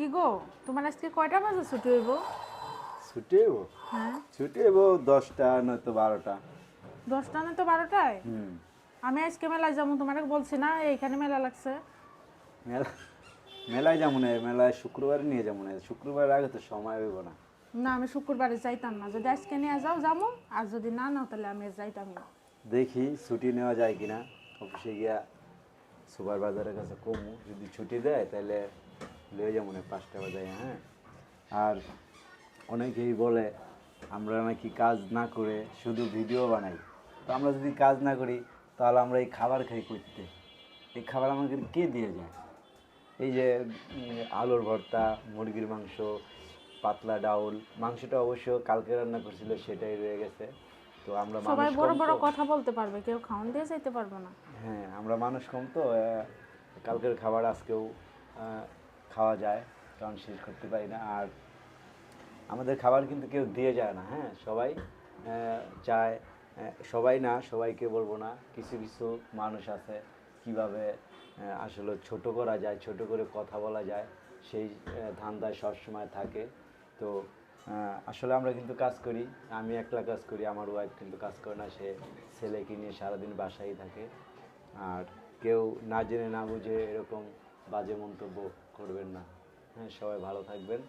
কি গো? তোমার আজকে কয়টা বাজে ছুটি হইব? ছুটি হইব? হ্যাঁ। ছুটি হইব দশটা নয়তো বারোটা। দশটা না তো বারোটায়? হুম। আমি আজকে মেলায় যাব তোমার বলছি না এইখানে মেলা লাগছে। মেলা মেলায় যাব না মেলায় শুক্রবার নিয়ে যাব না শুক্রবার আগে তো সময় হইব না। না আমি শুক্রবারে যাইতাম না যদি আজকে নিয়ে যাও যাব আর যদি না নাও তাহলে আমি যাইতাম না। দেখি ছুটি নেওয়া যায় কিনা অফিসে গিয়া সুপার বাজারের কাছে কমু যদি ছুটি দেয় তাহলে লয়ে যাব না পাঁচটা বাজায় হ্যাঁ? আর অনেকেই বলে আমরা নাকি কাজ না করে শুধু ভিডিও বানাই। তো আমরা যদি কাজ না করি তাহলে আমরা এই খাবার খাই করতে এই খাবার আমাদের কে দিয়ে যায়? এই যে আলুর ভর্তা মুরগির মাংস পাতলা ডাউল মাংসটা অবশ্য কালকে রান্না করছিল সেটাই রয়ে গেছে। তো আমরা সবাই বড় বড় কথা বলতে পারবে কেউ খাওয়ান দিয়ে যাইতে পারবে না। হ্যাঁ আমরা মানুষ কম তো কালকের খাবার আজকেও খাওয়া যায়, কারণ শেষ করতে পারি না। আর আমাদের খাবার কিন্তু কেউ দিয়ে যায় না হ্যাঁ? সবাই চায় সবাই না, সবাইকে বলব না, কিছু কিছু মানুষ আছে কীভাবে আসলে ছোট করা যায়, ছোট করে কথা বলা যায়, সেই ধান্দায় সবসময় থাকে। তো আসলে আমরা কিন্তু কাজ করি, আমি একলা কাজ করি, আমার ওয়াইফ কিন্তু কাজ করে না, সে ছেলেকে নিয়ে সারাদিন বাসায় থাকে। আর কেউ না জেনে না বুঝে এরকম বাজে মন্তব্য করবেন না। হ্যাঁ সবাই ভালো থাকবেন।